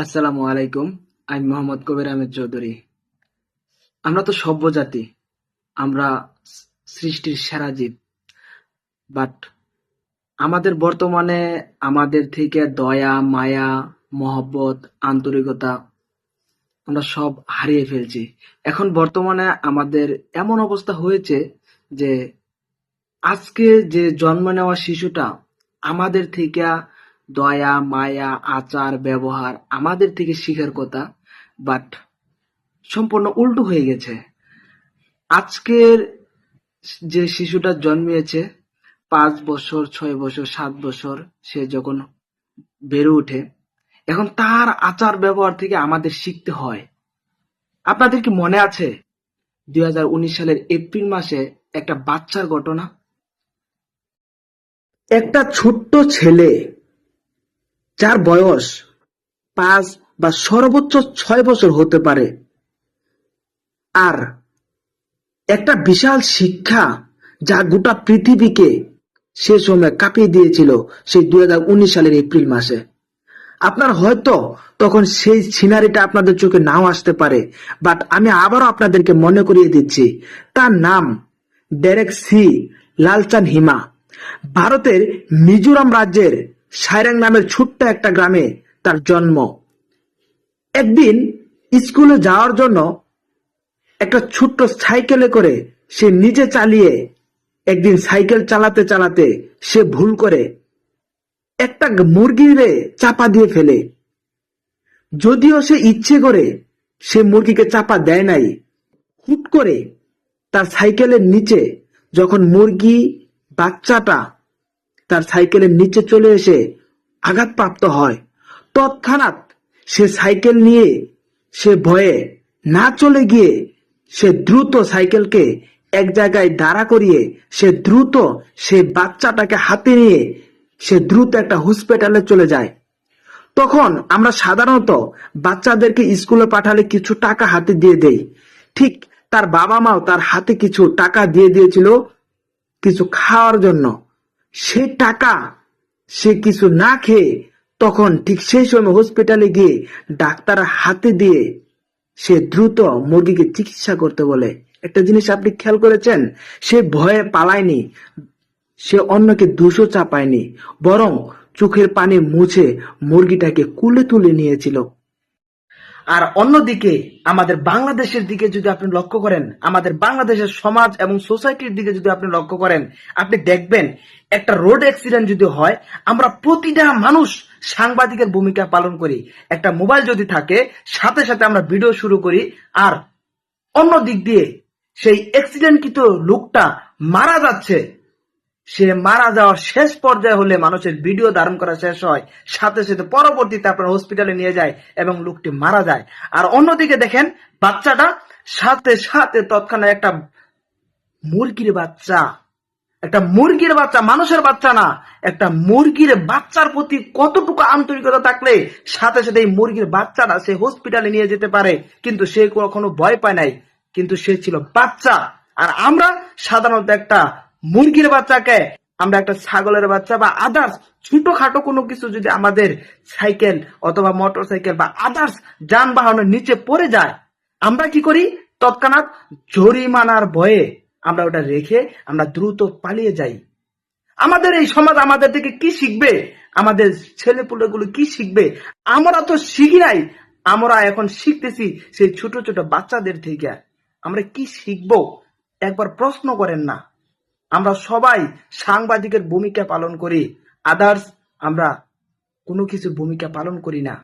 আসসালামু আলাইকুম, আমি মোহাম্মদ কবির আহমেদ চৌধুরী। আমরা তো সভ্য জাতি আমরা সৃষ্টির সেরা জীব। বাট আমাদের বর্তমানে আমাদের থেকে দয়া, মায়া, মহব্বত, আন্তরিকতা আমরা সব হারিয়ে ফেলছি। এখন বর্তমানে আমাদের এমন অবস্থা হয়েছে যে আজকে যে জন্ম নেওয়া শিশুটা আমাদের থেকে দয়া, মায়া, আচার, ব্যবহার আমাদের থেকে শিখার কথা বাট সম্পূর্ণ উল্টো হয়ে গেছে। আজকের যে শিশুটা জন্মিয়েছে, পাঁচ বছর, ছয় বছর, সাত বছর সে যখন বেড়ে ওঠে, এখন তার আচার, ব্যবহার থেকে আমাদের শিখতে হয়। আপনাদের কি মনে আছে, দুই হাজার উনিশ সালের এপ্রিল মাসে একটা বাচ্চার ঘটনা? একটা ছোট্ট ছেলে যার বয়স পাঁচ বা সর্বোচ্চ ছয় বছর হতে পারে। আর একটা বিশাল শিক্ষা যা গোটা পৃথিবীকে সে সময় কাঁপিয়ে দিয়েছিল সেই দুই হাজার উনিশ সালের এপ্রিল মাসে। আপনার হয়তো তখন সেই সিনারিটা আপনাদের চোখে নাও আসতে পারে, বাট আমি আবারও আপনাদেরকে মনে করিয়ে দিচ্ছি, তার নাম ডেরেক সি লালচান হিমা। ভারতের মিজোরাম রাজ্যের সাইরাং নামের ছোট্ট একটা গ্রামে তার জন্ম। একদিন স্কুলে যাওয়ার জন্য একটা ছোট্ট সাইকেলে করে সে নিজে চালিয়ে একদিন সাইকেল চালাতে চালাতে সে ভুল করে একটা মুরগিরে চাপা দিয়ে ফেলে। যদিও সে ইচ্ছে করে সে মুরগিকে চাপা দেয় নাই, হুট করে তার সাইকেলের নিচে যখন মুরগি বাচ্চাটা তার সাইকেলের নিচে চলে এসে আঘাতপ্রাপ্ত হয়। তৎক্ষণাৎ সে সাইকেল নিয়ে সে ভয়ে না চলে গিয়ে সে দ্রুত সাইকেলকে এক জায়গায় দাঁড়া করিয়ে সে দ্রুত সে বাচ্চাটাকে হাতে নিয়ে সে দ্রুত একটা হসপিটালে চলে যায়। তখন আমরা সাধারণত বাচ্চাদেরকে স্কুলে পাঠালে কিছু টাকা হাতে দিয়ে দেই। ঠিক তার বাবা মাও তার হাতে কিছু টাকা দিয়ে দিয়েছিল কিছু খাওয়ার জন্য। সে টাকা সে কিছু না খেয়ে তখন ঠিক সেই সময় হসপিটালে গিয়ে ডাক্তার হাতে দিয়ে সে দ্রুত মুরগিকে চিকিৎসা করতে বলে। একটা জিনিস আপনি খেয়াল করেছেন? সে ভয়ে পালায়নি, সে অন্যকে দুশো চাপায়নি, বরং চোখের পানি মুছে মুরগিটাকে কুলে তুলে নিয়েছিল। আর অন্যদিকে আমাদের বাংলাদেশের দিকে যদি আপনি লক্ষ্য করেন, আমাদের বাংলাদেশের সমাজ এবং সোসাইটির দিকে যদি আপনি লক্ষ্য করেন, আপনি দেখবেন একটা রোড অ্যাক্সিডেন্ট যদি হয়, আমরা প্রতিটা মানুষ সাংবাদিকের ভূমিকা পালন করি। একটা মোবাইল যদি থাকে, সাথে সাথে আমরা ভিডিও শুরু করি আর অন্য দিক দিয়ে সেই অ্যাক্সিডেন্টকৃত লোকটা মারা যাচ্ছে। সে মারা যাওয়ার শেষ পর্যায়ে হলে মানুষের ভিডিও ধারণ করা শেষ হয়। সাথে সাথে পরবর্তীতে আপনার হসপিটালে নিয়ে যায় এবং লোকটি মারা যায়। আর অন্যদিকে দেখেন, বাচ্চাটা সাথে সাথে তৎক্ষণাৎ একটা মুরগির বাচ্চা। একটা মুরগির বাচ্চা, মানুষের বাচ্চা না, একটা মুরগির বাচ্চার প্রতি কতটুকু আন্তরিকতা থাকলে সাথে সাথে এই মুরগির বাচ্চাটা সে হসপিটালে নিয়ে যেতে পারে। কিন্তু সে কখনো ভয় পায় নাই। কিন্তু সে ছিল বাচ্চা। আর আমরা সাধারণত একটা মুরগির বাচ্চাকে আমরা একটা ছাগলের বাচ্চা বা আদার্স ছোটখাটো কোনো কিছু যদি আমাদের সাইকেল অথবা মোটর সাইকেল বা আদার্স যানবাহনের নিচে পড়ে যায়, আমরা কি করি? তৎক্ষণাৎ জরিমানার ভয়ে আমরা ওটা রেখে আমরা দ্রুত পালিয়ে যাই। আমাদের এই সমাজ আমাদের থেকে কি শিখবে? আমাদের ছেলে গুলো কি শিখবে? আমরা তো শিখি নাই। আমরা এখন শিখতেছি সেই ছোট ছোট বাচ্চাদের থেকে। আমরা কি শিখব? একবার প্রশ্ন করেন না। আমরা সবাই সাংবাদিকের ভূমিকা পালন করি আদার্স আমরা কোনো কিছু ভূমিকা পালন করি না।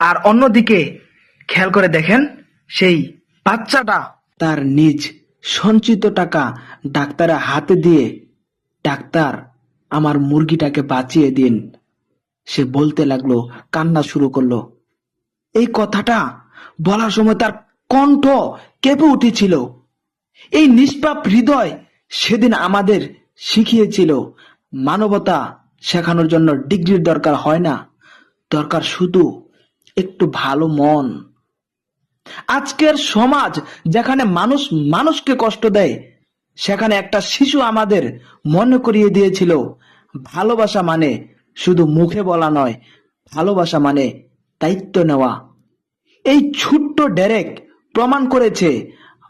আর অন্যদিকে খেয়াল করে দেখেন, সেই বাচ্চাটা তার নিজ সঞ্চিত টাকা ডাক্তারের হাতে দিয়ে, ডাক্তার, আমার মুরগিটাকে বাঁচিয়ে দিন। সে বলতে লাগল, কান্না শুরু করল। এই কথাটা বলার সময় তার কণ্ঠ কেঁপে উঠেছিল। এই নিষ্পাপ হৃদয় সেদিন আমাদের শিখিয়েছিল, মানবতা শেখানোর জন্য ডিগ্রির দরকার হয় না। দরকার শুধু একটু ভালো মন। আজকের সমাজ যেখানে মানুষ মানুষকে কষ্ট দেয়, সেখানে একটা শিশু আমাদের মনে করিয়ে দিয়েছিল, ভালোবাসা মানে শুধু মুখে বলা নয়, ভালোবাসা মানে দায়িত্ব নেওয়া। এই ছোট্ট ডেরেক প্রমাণ করেছে,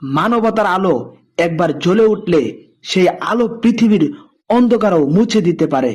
মানবতার আলো একবার জ্বলে উঠলে সেই আলো পৃথিবীর অন্ধকারও মুছে দিতে পারে।